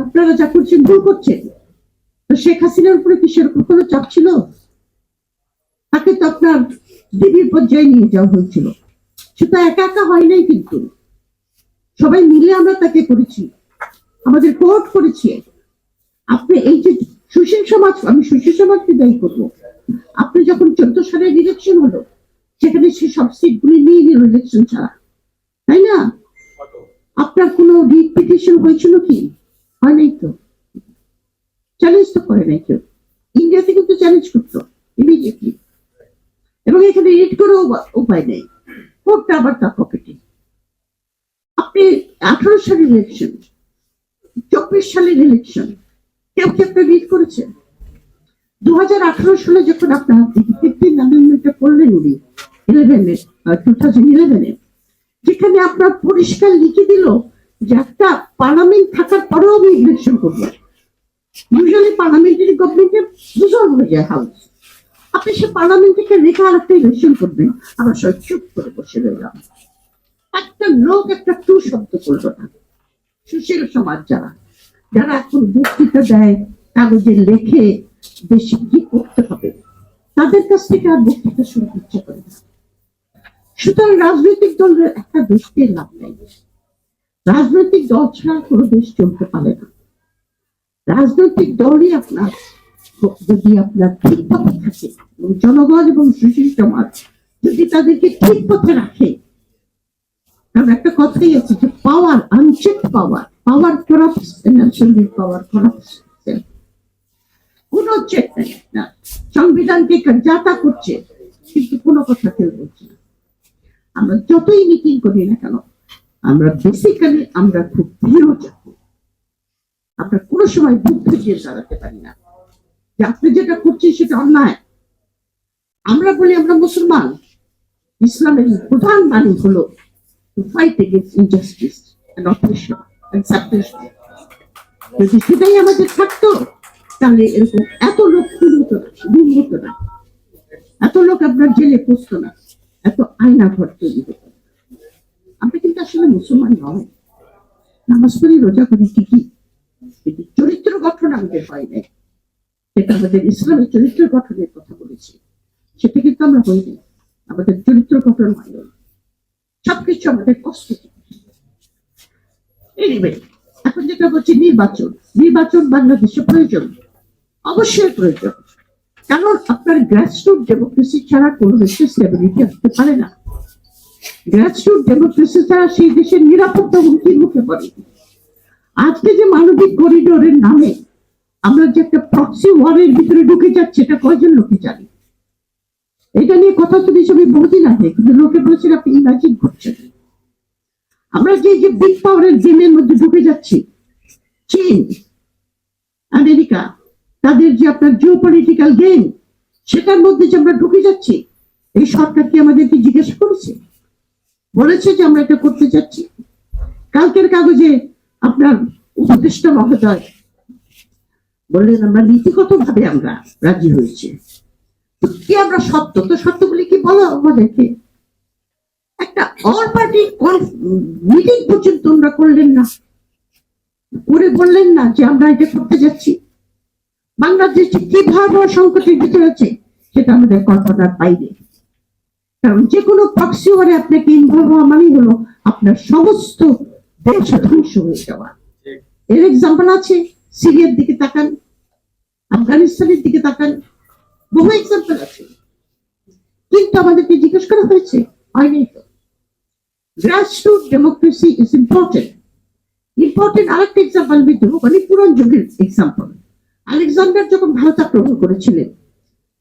আপনারা যা করছেন ভুল করছেন। শেখ হাসিনার উপরে কি সেরকম কোনো চাপ ছিল? তাকে তো আপনার দিদির পর্যায়ে নিয়ে যাওয়া হয়েছিল। সেটা একা একা হয় নাই কিন্তু। সবাই মিলে আমরা তাকে করেছি। আমাদের কোর্ট করেছি। আপনি এই যে সুশীল সমাজ, আমি সুশীল সমাজকে দায়ী করব। আপনি যখন চোদ্দ সালের ইলেকশন হলো, সেখানে সে সব সিট গুলি নিয়ে নিল ইলেকশন ছাড়া। তাই না? আপনার কোনো রিট পিটিশন হয়েছিল কি? হয় নাই তো চ্যালেঞ্জ তো করে নাই কেউ। ইন্ডিয়াতে কিন্তু চ্যালেঞ্জ করতো ইমিডিয়েটলি এবং এখানে উপায়- নেই। কোর্টটা আবার তার পকেটে আপনি আঠারো সালের ইলেকশন চব্বিশ সালের ইলেকশন কেউ কি আপনার রিট করেছেন দু হাজার আঠারো সালে যখন আপনার ফিফটিন অ্যামেন্ডমেন্টটা করলেন উনি ইলেভেনে টু থাউজেন্ড ইলেভেনে যেখানে আপনার পরিষ্কার লিখে দিল যে একটা পার্লামেন্ট থাকার পরেও আমি ইলেকশন ইউজুয়ালি পার্লামেন্টারি গভর্নমেন্টে হয়ে যায় হাউস আপনি সে পার্লামেন্ট থেকে রেখে আর একটা ইলেকশন করবেন সবাই চুপ করে বসে রইলাম একটা লোক একটা টু শব্দ করল না। সুশীল সমাজ যারা যারা এখন বক্তৃতা দেয়, কাগজে লেখে দেশে কি করতে হবে? তাদের কাছ থেকে আর বক্তৃতা শুনতে ইচ্ছে করে না। সুতরাং রাজনৈতিক দলের একটা দেশ দিয়ে লাভ নেই। রাজনৈতিক দল ছাড়া কোনো দেশ চলতে পারে না। রাজনৈতিক দলই আপনার, যদি আপনার ঠিক পথে থাকে, এবং জনগণ এবং সুশীল সমাজ যদি তাদেরকে ঠিক পথে রাখে, কারণ একটা কথাই আছে যে পাওয়ার আনচেক পাওয়ার পাওয়ার ন্যাশনাল পাওয়ার করাপ্টস কোনো চেক নেই না সংবিধানকে যা তা করছে, কিন্তু কোনো কথা কেউ বলছে না। আমরা যতই মিটিং করি না কেন, আমরা বেসিক্যালি আমরা খুব দৃঢ় জাতি আমরা কোনো সময় বুদ্ধ দিয়ে দাঁড়াতে পারি না। যে আপনি যেটা করছেন সেটা অন্যায়। আমরা বলি আমরা মুসলমান। ইসলামের প্রধান বাণী হলো to fight against injustice and oppression যদি সেটাই আমাদের থাকতো, তাহলে এরকম এত লোক খুন হতো না গুম হতো না। এত লোক আপনার জেলে পৌঁছতো না। এত আয়না ঘর তৈরি হতো। আমরা কিন্তু আসলে মুসলমান নয়। নামাজ পড়ি রোজা করি ঠিকই। কিন্তু চরিত্র গঠন আমাদের হয় নাই যেটা আমাদের ইসলামের চরিত্র গঠনের কথা বলেছি, সেটা কিন্তু আমরা হইনি আমাদের চরিত্র গঠন হয় সবকিছু আমাদের কষ্ট এখন যেটা বলছি, নির্বাচন। নির্বাচন বাংলাদেশে প্রয়োজন। অবশ্যই প্রয়োজন। কারণ আপনার গ্রাসরুট ডেমোক্রেসি ছাড়া কোনো দেশের স্টেবিলিটি আসতে পারে না। গ্রাসরুট ডেমোক্রেসি ছাড়া সেই দেশের নিরাপত্তা হুমকির মুখে পড়ে। আজকে যে মানবিক করিডোরের নামে আমরা যে একটা প্রক্সি ওয়ারের ভিতরে ঢুকে যাচ্ছে, এটা কয়জন লোকে জানি এটা নিয়ে কথা তো হিসেবে বহুদিন আগে কিন্তু লোকে বলেছেন আপনি ইমাজিন করছেন। আমরা যে যে বিগ পাওয়ারের গেমের মধ্যে ঢুকে যাচ্ছি, চীন, আমেরিকা, তাদের যে আপনার জিও পলিটিক্যাল গেম সেটার মধ্যে যে আমরা ঢুকে যাচ্ছি, এই সরকার কি আমাদেরকে জিজ্ঞেস করেছে? বলেছে যে আমরা এটা করতে যাচ্ছি কালকের কাগজে আপনার উপদেষ্টা মহোদয় বললেন, আমরা নীতিগত ভাবে আমরা রাজি হয়েছি। কি আমরা সত্য? তো সত্যগুলি কি বলো আমাদেরকে? একটা অল পার্টি মিটিং পর্যন্ত আমরা করলেন না। করে বললেন না যে আমরা এটা করতে যাচ্ছি। বাংলাদেশ কি ভয়াবহ সংকটের ভিতরে আছে, সেটা আমাদের কল্পনার বাইরে। কারণ যে কোনো প্রক্সি ওয়ারে আপনাকে ইনভলভ হওয়া মানেই হলো আপনার সমস্ত দেশ ধ্বংস হয়ে যাওয়া। এর এক্সাম্পল আছে সিরিয়ার দিকে তাকান আফগানিস্তানের দিকে তাকান। বহু এক্সাম্পল আছে। কিন্তু আমাদেরকে জিজ্ঞেস করা হয়েছে হয়নি তো? Grassroot democracy is important important আরেকটা এক্সাম্পল আমি দেবো মানে পুরান যুগের এক্সাম্পল আলেকজান্ডার যখন ভারত আক্রমণ করেছিলেন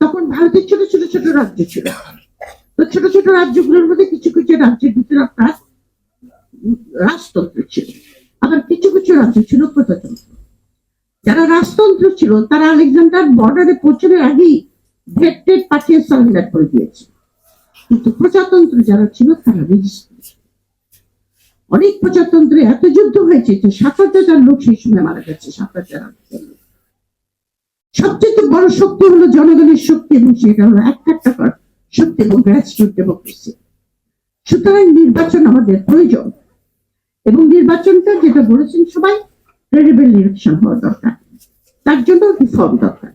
তখন ভারতের ছোট ছোট ছোট রাজ্য ছিল। তো ছোট ছোট রাজ্যগুলোর মধ্যে কিছু কিছু রাজ্যের ভিতরে আপনার রাজতন্ত্র ছিল। আবার কিছু কিছু রাজ্য ছিল প্রজাতন্ত্র। যারা রাজতন্ত্র ছিল, তারা আলেকজান্ডার বর্ডারে পৌঁছানোর আগেই ভেট পাঠিয়ে সারেন্ডার করে দিয়েছে। কিন্তু প্রজাতন্ত্র যারা ছিল, তারা রেজিস্ট অনেক প্রজাতন্ত্রে এত যুদ্ধ হয়েছে যে সাত হাজার লোক সেই সময় মারা গেছে সাত হাজার। সবচেয়ে বড় শক্তি হলো জনগণের শক্তি এবং সেটা হলো এক একটা কর শক্তি এবং গ্রাসরুট ডেমোক্রেসি সুতরাং নির্বাচন আমাদের প্রয়োজন। এবং নির্বাচনটা যেটা বলেছেন সবাই ক্রেডিবল ইলেকশন হওয়া দরকার। তার জন্য রিফর্ম দরকার।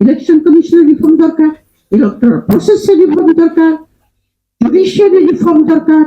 ইলেকশন কমিশনের রিফর্ম দরকার ইলেকট্রাল প্রসেসের রিফর্ম দরকার জুডিশিয়ারি রিফর্ম দরকার